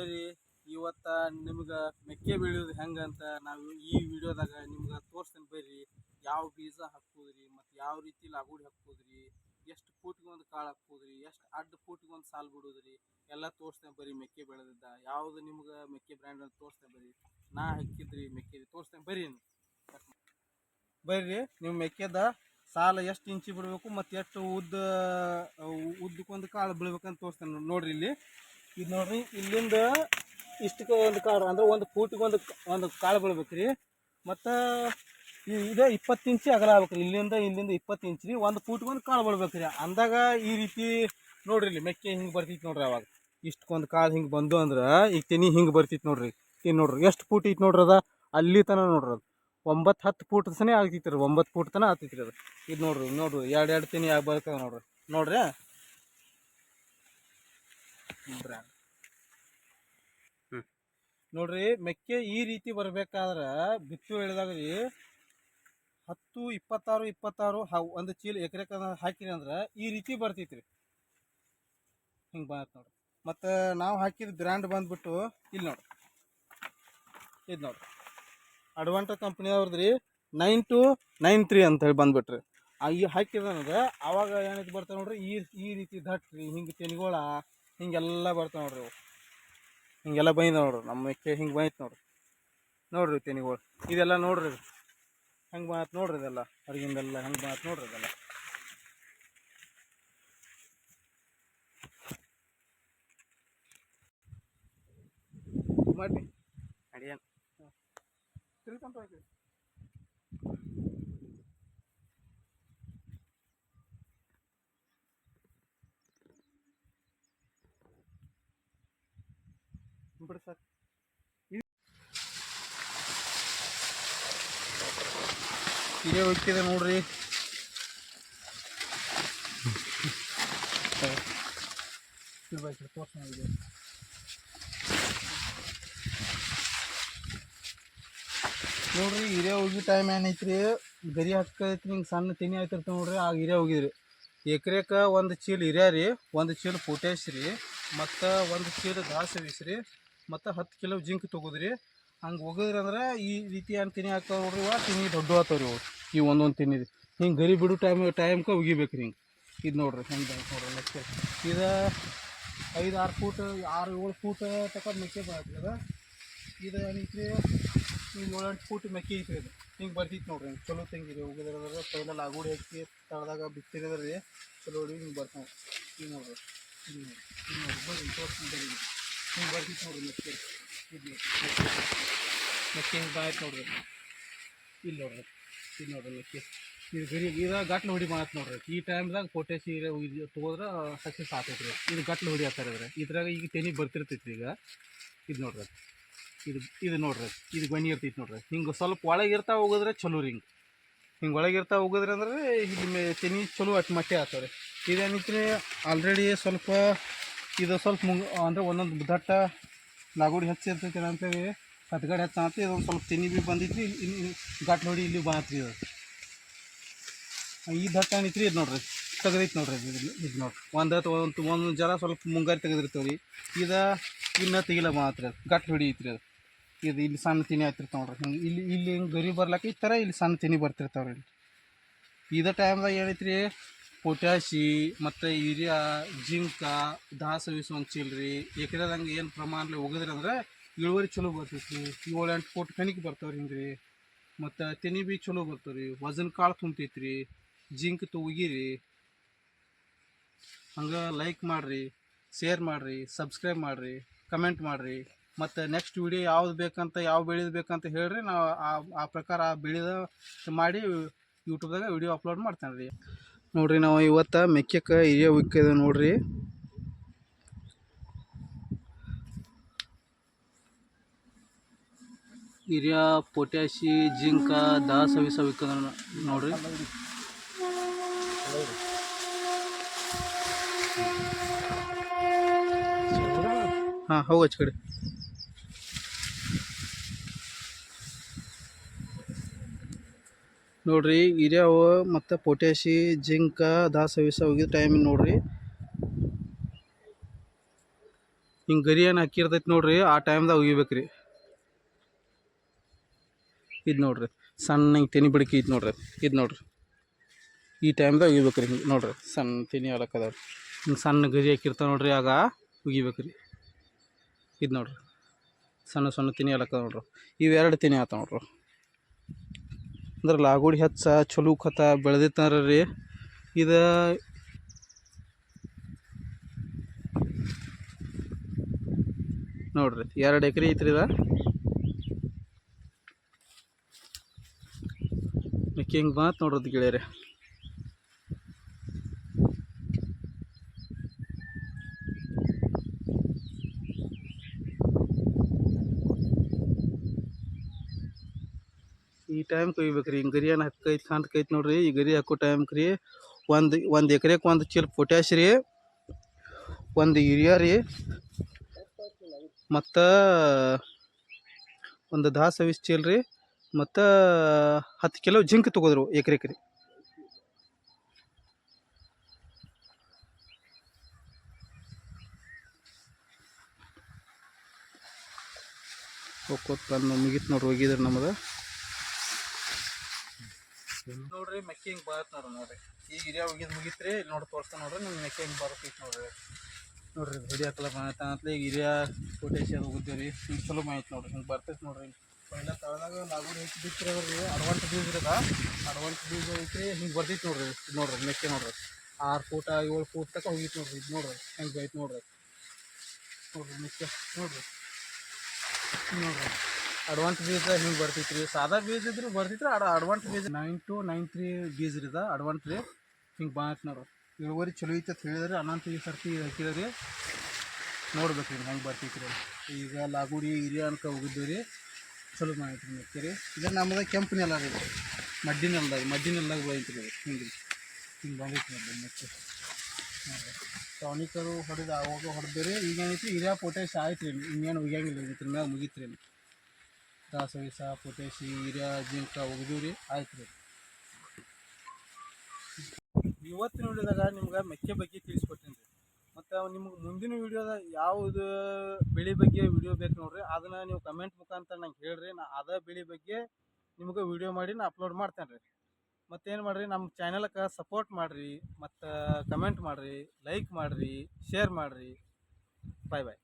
ಬರ್ರಿ ಇವತ್ತು ನಿಮ್ಗೆ ಮೆಕ್ಕೆ ಬೆಳೆಯೋದು ಹೆಂಗಂತ ನಾವು ಈ ವಿಡಿಯೋದಾಗ ನಿಮ್ಗೆ ತೋರಿಸ್ತೀನಿ ಬರ್ರಿ ಯಾವ ಬೀಜ ಹಾಕ್ಬೋದ್ರಿ, ಮತ್ತು ಯಾವ ರೀತಿ ಲಾಗುಡಿ ಹಾಕ್ಬೋದ್ರಿ, ಎಷ್ಟು ಫೂಟ್ಗೆ ಒಂದು ಕಾಳು ಹಾಕ್ಬೋದ್ರಿ, ಎಷ್ಟು ಅಡ್ಡ ಫೂಟ್ಗೆ ಒಂದು ಸಾಲು ಬಿಡೋದ್ರಿ, ಎಲ್ಲ ತೋರಿಸ್ತೇನೆ ಬರ್ರಿ ಮೆಕ್ಕೆ ಬೆಳೆದಿದ್ದ. ಯಾವ್ದು ನಿಮ್ಗೆ ಮೆಕ್ಕೆ ಬ್ರ್ಯಾಂಡ್ ಅಂತ ತೋರಿಸ್ತೇನೆ ಬರ್ರಿ ನಾ ಹಾಕಿದ್ರಿ ಮೆಕ್ಕೆ, ತೋರಿಸ್ತೇನೆ ಬರ್ರಿ. ಬರ್ರಿ ನೀವು ಮೆಕ್ಕೆದ ಸಾಲ ಎಷ್ಟು ಇಂಚಿ ಬಿಡಬೇಕು, ಮತ್ತು ಎಷ್ಟು ಉದ್ದ ಉದ್ದಕ್ಕೊಂದು ಕಾಳು ಬೀಳ್ಬೇಕಂತ ತೋರಿಸ್ತೇನೆ ನೋಡ್ರಿ ಇಲ್ಲಿ. ಇದು ನೋಡ್ರಿ, ಇಲ್ಲಿಂದ ಇಷ್ಟಕ್ಕೆ ಒಂದು ಕಾಳು ಅಂದ್ರೆ ಒಂದು ಫೂಟಿಗೆ ಒಂದು ಒಂದು ಕಾಳು ಬೀಳ್ಬೇಕು ರೀ ಮತ್ತು ಇದು ಇಪ್ಪತ್ತು ಇಂಚಿ ಅಗಲ ಆಗ್ಬೇಕು ಇಲ್ಲಿಂದ ಇಲ್ಲಿಂದ ಇಪ್ಪತ್ತು ಇಂಚ್ ರೀ, ಒಂದು ಫೂಟಿಗೆ ಒಂದು ಕಾಳು ಬೀಳ್ಬೇಕು ಅಂದಾಗ ಈ ರೀತಿ ನೋಡ್ರಿ ಇಲ್ಲಿ ಮೆಕ್ಕೆ ಹಿಂಗೆ ಬರ್ತೈತಿ ನೋಡ್ರಿ ಅವಾಗ. ಇಷ್ಟಕ್ಕೊಂದು ಕಾಳು ಹಿಂಗೆ ಬಂದು ಅಂದ್ರೆ ಈಗ ತೆನಿ ಹಿಂಗೆ ಬರ್ತೈತಿ ನೋಡ್ರಿ. ಈಗ ನೋಡ್ರಿ, ಎಷ್ಟು ಫೂಟ್ ಐತಿ ನೋಡ್ರಿ ಅದ? ಅಲ್ಲಿ ತನಕ ನೋಡ್ರಿ ಅದು. ಒಂಬತ್ತು ಹತ್ತು ಫೂಟ್ ಸನೇ ಆಗ್ತೈತಿ ರೀ ಒಂಬತ್ತು ಫೂಟ್ ತನಕ ಆಗ್ತೈತಿ ರೀ ಅದು. ಇದು ನೋಡ್ರಿ ನೋಡ್ರಿ, ಎರಡು ಎರಡು ತೆನಿ ಆಗಿ ಬರ್ತದೆ ನೋಡ್ರಿ. ನೋಡ್ರಿ? ಬ್ರ್ಯಾಂಡ್ ನೋಡ್ರಿ ಮೆಕ್ಕೆ ಈ ರೀತಿ ಬರ್ಬೇಕಾದ್ರ ಬಿತ್ತು ಹೇಳಿದಾಗ ರೀ ಹತ್ತು ಇಪ್ಪತ್ತಾರು ಇಪ್ಪತ್ತಾರು ಒಂದು ಚೀಲ ಎಕರೆಕ ಹಾಕಿರಿ ಅಂದ್ರೆ ಈ ರೀತಿ ಬರ್ತೈತಿ ರೀ ಹಿಂಗೆ ಬಂತ ನೋಡ್ರಿ. ಮತ್ತು ನಾವು ಹಾಕಿದ ಬ್ರ್ಯಾಂಡ್ ಬಂದ್ಬಿಟ್ಟು ಇಲ್ಲಿ ನೋಡ್ರಿ. ಇದು ನೋಡ್ರಿ. ಅಡ್ವಾಂಟ ಕಂಪ್ನಿಯವ್ರದ್ದು ರೀ ನೈನ್ ಟು ನೈನ್ ತ್ರೀ ಅಂತ ಹೇಳಿ ಬಂದ್ಬಿಟ್ರಿ. ಆ ಈ ಹಾಕಿದ ಅವಾಗ ಏನೈತಿ ಬರ್ತಾವೆ ನೋಡ್ರಿ ಈ ಈ ರೀತಿ ದಟ್ ರೀ ಹಿಂಗೆ ತೆನಿಗೋಳ ಹಿಂಗೆಲ್ಲ ಬರ್ತಾವೆ ನೋಡ್ರಿ ಅವು ಹಿಂಗೆಲ್ಲ ಬೈದ ನೋಡ್ರಿ ನಮ್ಮ ಮೆಕ್ಕೆ ಹಿಂಗೆ ಬೈತ್ ನೋಡ್ರಿ. ನೋಡ್ರಿ ತೆನಿಗಳು. ಇದೆಲ್ಲ ನೋಡ್ರಿ ಹಂಗೆ ಮಾತು ನೋಡ್ರಿ ಇದೆಲ್ಲ? ಹೊರಗಿಂದೆಲ್ಲ ಹಂಗೆ ಮಾತು ನೋಡ್ರಿ ಇದೆಲ್ಲ? ಮಾಡಿ ಅಡಿಯನ್. ತಿಳ್ಕೊಂತ ಹೋಗ್ರಿ. ಬಿಡಿ ಸರ್. ಇದೇ ಹೋಗ್ತಿದೆ ನೋಡ್ರಿ. ನೋಡ್ರಿ ಹಿರಿಯ ಹೋಗಿ ಟೈಮ್ ಏನೈತ್ರಿ? ಗರಿ ಹಾಕೈತಿ ಹಿಂಗೆ ಸಣ್ಣ ತಿನಿ ಆಯ್ತಿರ್ತೀವಿ ನೋಡ್ರಿ ಆಗ ಹಿರಿಯ ಹೋಗಿದ್ರಿ. ಎಕರೆಕ ಒಂದು ಚೀಲ ಹಿರಿಯ ರೀ ಒಂದು ಚೀಲ ಪೊಟ್ಯಾಶ್ ರೀ ಮತ್ತು ಒಂದು ಚೀಲ ದಾಸವೀಸ್ ರೀ ಮತ್ತು ಹತ್ತು ಕಿಲೋ ಜಿಂಕ್ ತೊಗೋದ್ರಿ. ಹಂಗೆ ಒಗದ್ರಂದ್ರೆ ಈ ರೀತಿ ಏನು ತಿನಿ ಹಾಕ್ತಾವ ನೋಡ್ರಿ ಇವ ತಿನಿ ದೊಡ್ಡ ಆತಾವ್ರಿ ಅವು ಈ ಒಂದೊಂದು ತಿನ್ನಿದೆ ಹಿಂಗೆ ಗರಿ ಬಿಡು ಟೈಮ್ ಟೈಮ್ಗೆ ಒಗಿಬೇಕು ರೀ ಹಿಂಗೆ. ಇದು ನೋಡ್ರಿ ಹೆಂಗೆ ನೋಡ್ರಿ ಮೆಕ್ಕೆ ಇದು ಐದು, ಆರು ಫೂಟ್, ಆರು, ಏಳು ಫೂಟ್ ತಕ್ಕ ಮೆಕ್ಕೆ ಬರತ್ತೆ ಅದ. ಇದು ಏನೈತ್ರಿ ಈಗ ಏಳೆಂಟು ಫೂಟ್ ಮೆಕ್ಕೆ ಐತ್ರಿ ಇದು ಹಿಂಗೆ ಬರ್ತೈತಿ ನೋಡ್ರಿ ಹಿಂಗೆ ಚಲೋ ತೆಂಗಿರಿ. ಹೋಗಿದ್ರೆ ಪೈಲ ಲಾಗುಡಿ ಹಾಕಿ ತಳದಾಗ ಬಿತ್ತಿರಿದ್ರಿ, ಚಲೋ ಹಿಂಗೆ ಬರ್ತಾವೆ. ಹಿಂಗೆ ನೋಡ್ರಿ. ಹಿಂಗೆ ನೋಡ್ರಿ. ಬರ್ರಿ ತೋರಿಸ್ತೀನಿ ಹಿಂಗೆ ಬರ್ತೈತೆ ನೋಡ್ರಿ ಮತ್ತೆ ಇದು ಮೆಕ್ಕೆ ಹಿಂಗೆ ಬಾಯ್ತು ನೋಡ್ರಿ ಇಲ್ಲಿ ನೋಡ್ರಿ ಇಲ್ಲಿ ನೋಡ್ರಿ ಮತ್ತೆ ಇದು ಗರಿ ಇದು ಗಟ್ಲು ಹೊಡಿ ಮಾಡತ್ ನೋಡ್ರಿ ಈ ಟೈಮ್ದಾಗ ಪೊಟ್ಯಾಸಿ ತೊಗೋದ್ರೆ ಸಕ್ಸಸ್ ರೀ ಇದು ಗಟ್ಲು ಹೊಡಿ ಹಾಕ್ತಾರೆ ಇದ್ರೆ ಇದ್ರಾಗ ಈಗ ತೆನಿ ಬರ್ತಿರ್ತೈತಿ ಈಗ ಇದು ನೋಡ್ರಿ ಇದು ಇದು ನೋಡ್ರಿ ಇದು ಗೊನಿ ಇರ್ತೈತಿ ನೋಡ್ರಿ ಹಿಂಗೆ ಸ್ವಲ್ಪ ಒಳಗೆ ಇರ್ತಾ ಹೋಗಿದ್ರೆ ಚಲೋ ರೀ ಹಿಂಗೆ ಹಿಂಗೆ ಒಳಗೆ ಇರ್ತಾ ಹೋಗಿದ್ರೆ ಅಂದ್ರೆ ಇಲ್ಲಿ ತೆನಿ ಚಲೋ ಅಟ್ ಮಟ್ಟೆ ಆಗ್ತಾವೆ ರೀ ಆಲ್ರೆಡಿ ಸ್ವಲ್ಪ ಇದು ಸ್ವಲ್ಪ ಮುಂಗ್ ಅಂದರೆ ಒಂದೊಂದು ದಟ್ಟ ಲಾಗೋಡಿ ಹೆಚ್ಚಿರ್ತೈತಿ ಅಂತೇಳಿ ಹತ್ಗಡೆ ಅಂತ ಇದೊಂದು ಸ್ವಲ್ಪ ತಿನ್ನಿ ಬಿ ಬಂದಿತ್ತು ಇಲ್ಲಿ ಗಟ್ಲು ನೋಡಿ ಇಲ್ಲಿ ಬಾತ್ರಿ ಇದು ಈ ದಟ್ಟ ಏನೈತ್ರಿ ಇದು ನೋಡ್ರಿ ತೆಗ್ದೈತಿ ನೋಡ್ರಿ ಇದು ನೋಡ್ರಿ. ಒಂದು ಒಂದು ಒಂದು ಜರ ಸ್ವಲ್ಪ ಮುಂಗಾರಿ ತೆಗೆದಿರ್ತಾವೆ ರೀ. ಇದು ಇನ್ನೂ ತೆಗಿಲ ಮಾತ್ರ ಗಟ್ಟಿ ಹೊಡಿ ಐತ್ರಿ ಅದು. ಇದು ಇಲ್ಲಿ ಸಣ್ಣ ತಿನಿ ಆಯ್ತಿರ್ತ ನೋಡ್ರಿ. ಹಿಂಗೆ ಇಲ್ಲಿ ಇಲ್ಲಿ ಹಿಂಗೆ ಗರಿ ಬರ್ಲಾಕ ಈ ಥರ ಇಲ್ಲಿ ಸಣ್ಣ ತಿನಿ ಬರ್ತಿರ್ತಾವ್ರಿ ಇಲ್ಲಿ. ಇದೇ ಟೈಮ್ದಾಗ ಏನೈತ್ರಿ ಪೊಟ್ಯಾಶಿ ಮತ್ತು ಯೂರಿಯಾ ಜಿಂಕ ದಾಸ ವೀಸ್ ಒಂದು ಚೀಲ ರೀ ಎಕರೆದಂಗೆ ಏನು ಪ್ರಮಾಣ ಹೋಗಿದ್ರಿ ಅಂದ್ರೆ ಇಳುವರಿ ಚಲೋ ಬರ್ತೈತಿ ಏಳು ಎಂಟು ಕೋಟಿ ಕಣಿಕೆ ಬರ್ತಾವ್ರಿ ಹಿಂಗೆ ರೀ ಮತ್ತು ತೆನಿ ಬಿ ಚಲೋ ಬರ್ತಾವ್ರಿ. ವಜನ್ ಕಾಳು ತುಂಬತೈತಿ ರೀ ಜಿಂಕ್ ತೊಗಿರಿ. ಹಂಗೆ ಲೈಕ್ ಮಾಡಿರಿ ಶೇರ್ ಮಾಡಿರಿ ಸಬ್ಸ್ಕ್ರೈಬ್ ಮಾಡಿರಿ ಕಮೆಂಟ್ ಮಾಡಿರಿ. ಮತ್ತು ನೆಕ್ಸ್ಟ್ ವಿಡಿಯೋ ಯಾವ್ದು ಬೇಕಂತ, ಯಾವ ಬೆಳೆದು ಬೇಕಂತ ಹೇಳಿರಿ. ನಾವು ಆ ಆ ಪ್ರಕಾರ ಆ ಬೆಳೆದ ಮಾಡಿ ಯೂಟ್ಯೂಬ್ದಾಗ ವಿಡಿಯೋ ಅಪ್ಲೋಡ್ ಮಾಡ್ತೇನೆ ರೀ ನೋಡಿರಿ ನಾವು ಇವತ್ತು ಮೆಕ್ಕೆಕ ಹಿರಿಯ ಉಕ್ಕಿದೆ ನೋಡ್ರಿ. ಹಿರಿಯ ಪೊಟ್ಯಾಶಿ, ಜಿಂಕ, ದಾಸ ವಿಸ ವಿಕ್ಕದ ನೋಡ್ರಿ. ಹಾಂ ಹೌದು ಕಡೆ ನೋಡ್ರಿ, ಹಿರಿಯವು ಮತ್ತು ಪೊಟ್ಯಾಶಿ, ಜಿಂಕ ದಾಸವಿಸ ಹೋಗಿದ್ದ ಹೋಗಿದ ಟೈಮ್ ನೋಡ್ರಿ. ಹಿಂಗೆ ಗರಿ ಏನು ಹಾಕಿರ್ತೈತಿ ನೋಡ್ರಿ, ಆ ಟೈಮ್ದಾಗ ಒಗಿಬೇಕ್ರಿ ಇದು ನೋಡ್ರಿ ಸಣ್ಣ ಹಿಂಗೆ ತೆನಿ ಬಿಡಕಿ ಇದು ನೋಡ್ರಿ ಇದು ನೋಡ್ರಿ. ಈ ಟೈಮ್ದಾಗ ಒಗಿಬೇಕ್ರಿ ಹಿಂಗೆ ನೋಡ್ರಿ, ಸಣ್ಣ ತೆನಿ ಅಲಕ್ಕದಾವ ಹಿಂಗೆ ಸಣ್ಣ ಗರಿ ಹಾಕಿರ್ತಾವೆ ನೋಡ್ರಿ, ಆಗ ಒಗಿಬೇಕ್ರಿ ಇದು ನೋಡ್ರಿ, ಸಣ್ಣ ಸಣ್ಣ ತೆನಿ ಅಲಕ್ಕದ ನೋಡ್ರಿ. ಇವೆರಡು ತೆನಿ ಆತ ನೋಡ್ರಿ. ಅಂದ್ರೆ ಲಾಗೋಡಿ ಹೆಚ್ಚ ಚಲೋ ಖತ ಬೆಳೆದಿತ್ತಂದ್ರೆ ರೀ. ಇದು ನೋಡ್ರಿ, ಎರಡು ಎಕರೆ ಐತ್ರಿ ಇದ. ಹಿಂಗೆ ಬಂತ ನೋಡ್ರಿ ಗೆಳೆಯರೆ. ಈ ಟೈಮ್ ಕೊಯ್ಬೇಕ್ರಿ. ಹಿಂಗೆ ಗರಿ ಏನು ಹಾಕೈತಿ ಕಾಣ್ತೈತಿ ನೋಡ್ರಿ. ಈ ಗರಿ ಹಾಕೋ ಟೈಮ್ ರೀ ಒಂದು ಒಂದು ಎಕರೆಗೆ ಒಂದು ಚೀಲ ಪೊಟ್ಯಾಶ್ ರೀ. ಒಂದು ಯೂರಿಯಾ ರೀ. ಮತ್ತು ಒಂದು ದಾ ಸವಿಸ್ ಚೀಲ ರೀ. ಮತ್ತು ಹತ್ತು ಕಿಲೋ ಜಿಂಕ್ ತೊಗೋದ್ರು ಎಕರೆಗೆ ರೀ. ಹೋಗ್ಕೋತ್ ಮುಗೀತು ನೋಡ್ರಿ ಹೋಗಿದ್ರೆ ನಮ್ಮದು ನೋಡ್ರಿ, ಮೆಕ್ಕೆ ಹಿಂಗೆ ಬರತ್ ನೋಡ್ರಿ ನೋಡ್ರಿ. ಈಗ ಹಿರಿಯ ಹೋಗಿದ್ ಮುಗಿತ್ರಿ, ಇಲ್ಲಿ ನೋಡಿ ತೋರಿಸ್ತಾ ನೋಡ್ರಿ ನಿಮ್ಗೆ ಮೆಕ್ಕೆ ಹಿಂಗೆ ಬರತೈತಿ ನೋಡ್ರಿ. ನೋಡ್ರಿ ಹಿರಿಯ ಬಂತ ಅಂತಲೇ ಈಗ ಹಿರಿಯ ಕೋಟೇಶ್ ಹೋಗಿದ್ದೀವಿ ರೀ ಈಗ ಚಲೋ ಮಾಹಿತಿ ನೋಡ್ರಿ, ಹಿಂಗೆ ಬರ್ತೈತಿ ನೋಡ್ರಿ. ಪೈಲ ತಳದಾಗ ಲಾಗುಡಿ ಹೆಚ್ಚು ಬಿತ್ತಿರೋದ್ರಿ ಅಡ್ವಾನ್ಸ್ ಬೀಜ ಇರದ ಅಡ್ವಾನ್ಸ್ ಬೀಜ ಐತ್ರಿ, ಹಿಂಗೆ ಬರ್ತೈತಿ ನೋಡ್ರಿ ನೋಡ್ರಿ, ಮೆಕ್ಕೆ ನೋಡ್ರಿ. ಆರು ಫೂಟ, ಏಳು ಫೂಟ್ ತಕ ಹೋಗಿತ್ತು ನೋಡ್ರಿ, ಇದು ನೋಡ್ರಿ, ಹೆಂಗೆ ಬೈತ್ ನೋಡ್ರಿ. ನೋಡ್ರಿ, ಮೆಕ್ಕೆ, ನೋಡ್ರಿ. ನೋಡ್ರಿ. ಅಡ್ವಾನ್ಸ್ ಬೀಜ ಹಿಂಗೆ ಬರ್ತೈತಿ ರೀ ಸಾದಾ ಬೀಜ ಇದ್ರು ರೀ ಅಡ ಅಡ್ವಾನ್ಸ್ ಬೀಜ ನೈನ್ ಟು ನೈನ್ ತ್ರೀ ಬೀಜ ರೀ ಇದ, ಅಡ್ವಾನ್ಸ್ ರೀ. ಹಿಂಗೆ ಬಾಕ್ನವ್ರು ಇಳುವರಿ ಚಲೋ ಐತೆ ಅಂತ ಹೇಳಿದ್ರೆ, ಅನಂತ ಈ ಸರ್ತಿ ಹಾಕಿದ್ರಿ. ನೋಡ್ಬೇಕು ರೀ ಹೆಂಗೆ ಬರ್ತೈತಿ ರೀ ಈಗ ಲಾಗುಡಿ, ಹಿರಿಯ ಅನ್ಕ ಹೋಗಿದ್ದು ರೀ. ಚಲೋ ಮಾಡೈತಿ ಮತ್ತೆ ರೀ. ಇದು ನಮ್ಮದ ಕೆಂಪು ನೆಲ ರೀ ಮಡ್ಡಿ ನೆಲದಾಗ ಮಡ್ಡಿ ನೆಲದಾಗ ಬಂತು ರೀ ಹಿಂಗೆ ಹಿಂಗೆ ಬಂದೈತಿ ನೋಡಿ ಮತ್ತೆ. ಟಾನಿಕರು ಹೊಡೆದು ಆವಾಗ ಹೊಡೆದ್ರಿ ಈಗ ಏನೈತಿ, ಹಿರಿಯ ಪೊಟ್ಯಾಶ್ ಆಯ್ತು ರೀ. ಇನ್ನೇನು ಹೋಗ್ಯಾಂಗಿಲ್ಲ ಇದ್ರ ಮ್ಯಾಗ ಮುಗೀತು ರೀ ದಾಸ ವೀಸ ಪೊಟ್ಯಾಶಿ, ಯೂರಿಯಾ ಜಿಂಕ ಒಗ್ದೀವಿ ಆಯ್ತು ರೀ ಇವತ್ತಿನ ವಿಡಿಯೋದಾಗ ನಿಮ್ಗೆ ಮೆಕ್ಕೆ ಬಗ್ಗೆ ತಿಳಿಸ್ಕೊಡ್ತೀನಿ ರೀ. ಮತ್ತು ನಿಮ್ಗೆ ಮುಂದಿನ ವೀಡಿಯೋದಾಗ ಯಾವುದು ಬೆಳೆ ಬಗ್ಗೆ ವಿಡಿಯೋ ಬೇಕು ನೋಡ್ರಿ. ಅದನ್ನು ನೀವು ಕಮೆಂಟ್ ಮುಖಾಂತರ ನಂಗೆ ಹೇಳ್ರಿ. ನಾ ಅದೇ ಬೆಳೆ ಬಗ್ಗೆ ನಿಮ್ಗೆ ವಿಡಿಯೋ ಮಾಡಿ ನಾ ಅಪ್ಲೋಡ್ ಮಾಡ್ತೇನೆ ರೀ. ಮತ್ತೇನು ಮಾಡಿರಿ ನಮ್ಮ ಚಾನಲ್ಗೆ ಸಪೋರ್ಟ್ ಮಾಡಿರಿ. ಮತ್ತು ಕಮೆಂಟ್ ಮಾಡಿರಿ ಲೈಕ್ ಮಾಡಿರಿ ಶೇರ್ ಮಾಡಿರಿ. ಬಾಯ್ ಬಾಯ್